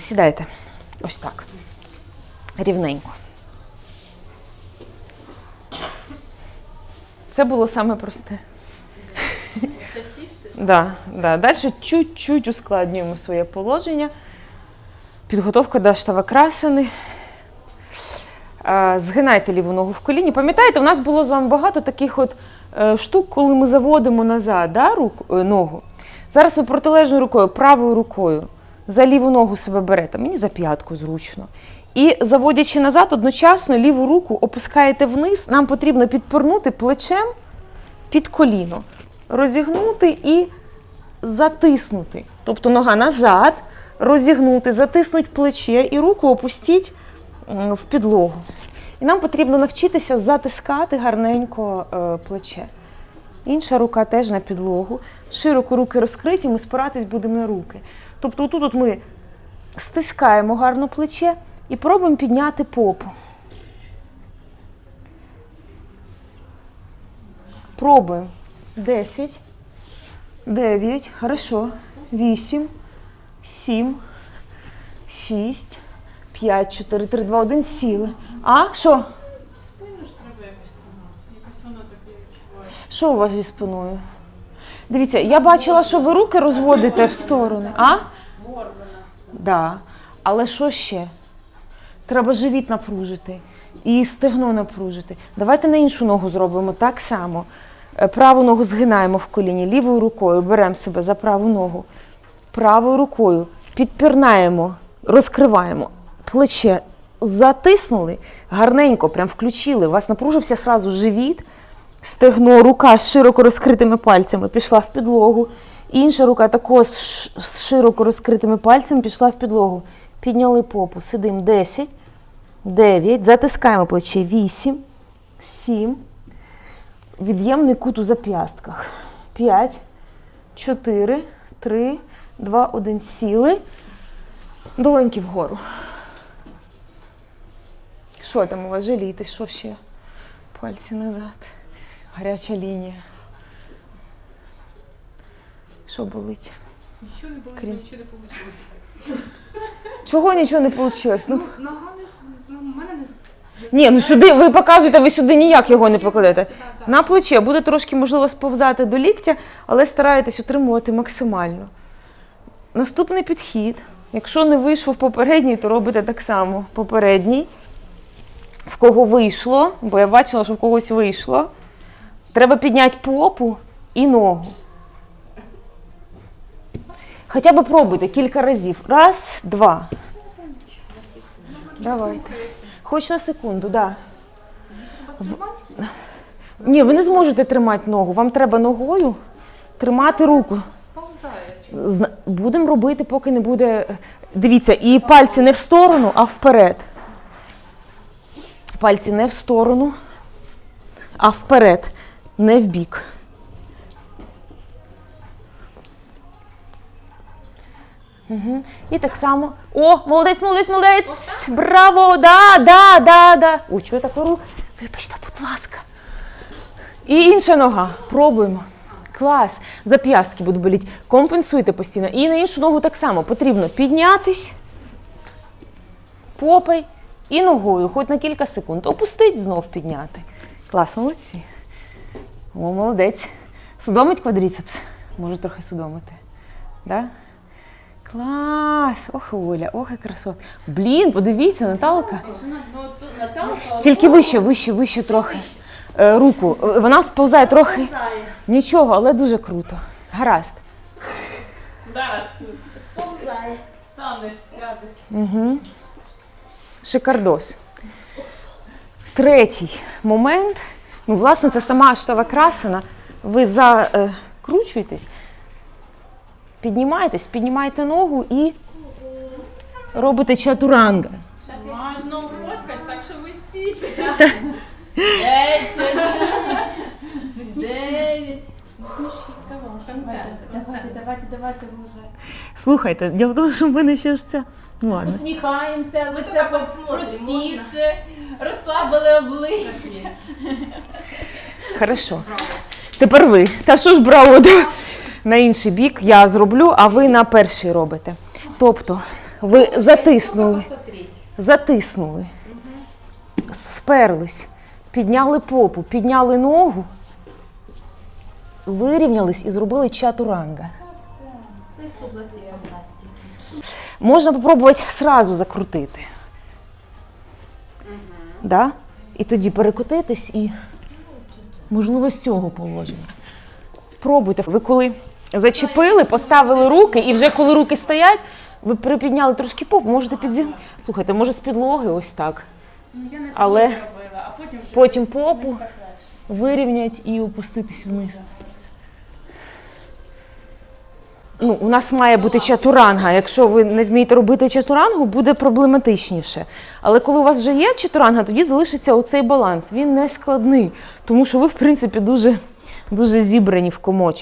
Сідайте. Ось так. Рівненько. Це було саме просте. Це сісти. Да, да. Далі чуть-чуть ускладнюємо своє положення. Підготовка до штавакрасини. А, Згинайте ліву ногу в коліні. Пам'ятаєте, у нас було з вами багато таких от е, штук, коли ми заводимо назад да, руку, е, ногу. Зараз ви протилежною рукою, правою рукою за ліву ногу себе берете. Мені за п'ятку зручно. І заводячи назад, одночасно ліву руку опускаєте вниз. Нам потрібно підпорнути плечем під коліно, розігнути і затиснути. Тобто нога назад, розігнути, затиснуть плече і руку опустіть в підлогу. І нам потрібно навчитися затискати гарненько е, плече. Інша рука теж на підлогу. Широко руки розкриті, ми спиратись будемо на руки. Тобто тут от ми стискаємо гарно плече і пробуємо підняти попу. Пробуємо. 10, 9, хорошо. 8, 7, 6, 5, 4, 3, 2, 1, сіли. А? Що? Що у вас зі спиною? Дивіться, я бачила, що ви руки розводите в сторони. А? Да. Але що ще? Треба живіт напружити і стегно напружити. Давайте на іншу ногу зробимо так само. Е, Праву ногу згинаємо в коліні, лівою рукою беремо себе за праву ногу. Правою рукою підпірнаємо, розкриваємо плече, затиснули, гарненько, прям включили. У вас напружився сразу живіт, стегно, рука з широко розкритими пальцями пішла в підлогу. Інша рука також з широко розкритими пальцями пішла в підлогу. Підняли попу, сидимо 10, 9, затискаємо плече 8, 7, від'ємний кут у зап'ястках. 5, 4, 3, 2, 1, сіли. Долоньки вгору. Що там у вас жаліти? Що ще? Пальці назад. Гаряча лінія. Що болить? Нічого не було, Крім- нічого не вийшло. Чого нічого не вийшло? Ну, Нога не... Ну, в мене не... ні, ну сюди ви показуєте, ви сюди ніяк його не покладете. Сюди, так. На плече буде трошки, можливо, сповзати до ліктя, але стараєтесь утримувати максимально. Наступний підхід. Якщо не вийшло в попередній, то робите так само. Попередній. В кого вийшло, бо я бачила, що в когось вийшло. Треба підняти попу і ногу. Хоча б пробуйте кілька разів. Раз, два. Давайте. Хоч на секунду, так. Да. Ні, ви не зможете тримати ногу. Вам треба ногою тримати руку. Будемо робити, поки не буде. Дивіться, і пальці не в сторону, а вперед. Пальці не в сторону, а вперед, не в бік. Угу. І так само. О, молодець, молодець, молодець! Браво! Да, да, да, да. Ой, чого я так ору? Вибачте, будь ласка. І інша нога. Пробуємо. Клас. Зап'ястки будуть боліти. Компенсуйте постійно. І на іншу ногу так само. Потрібно піднятись попой і ногою, хоч на кілька секунд. Опустить, знов підняти. Клас, молодці. О, молодець. Судомить квадріцепс? Може трохи судомити. Да? Клас! Ох, Оля, ох, і красот. Блін, подивіться, Наталка. Тільки вище, вище, вище трохи. Е, руку. Е, Вона сповзає трохи. Нічого, але дуже круто. Гаразд. Зараз станеш, сядеш. Угу. Шикардос. Третій момент. Ну, власне, це сама штава красина. Ви закручуєтесь, піднімаєтесь, піднімаєте ногу і робите чатуранга. Можна фоткати, так що ви стійте. Дев'ять. Давайте, давайте, давайте, може. Слухайте, діло в тому, що в мене ще ж це. Ну ладно. Усміхаємося, Ми лице простіше, розслабили обличчя. Хорошо. Тепер ви. Та що ж браво? да? На інший бік я зроблю, а ви на перший робите. Тобто Ви затиснули. Затиснули. Сперлись. Підняли попу, підняли ногу, вирівнялись і зробили чатуранга. Це з області гімнастики. Можна попробувати сразу закрутити. Да? І тоді перекотитись і, можливо, з цього положення. Пробуйте. Ви коли зачепили, поставили руки, і вже коли руки стоять, ви припідняли трошки попу, можете підзігнути. Слухайте, може з підлоги ось так. Ну, Але потім попу вирівнять і опуститись вниз. Ну, у нас має бути чатуранга. Якщо ви не вмієте робити чатурангу, буде проблематичніше. Але коли у вас вже є чатуранга, тоді залишиться оцей баланс. Він не складний, тому що ви, в принципі, дуже, дуже зібрані в комочок.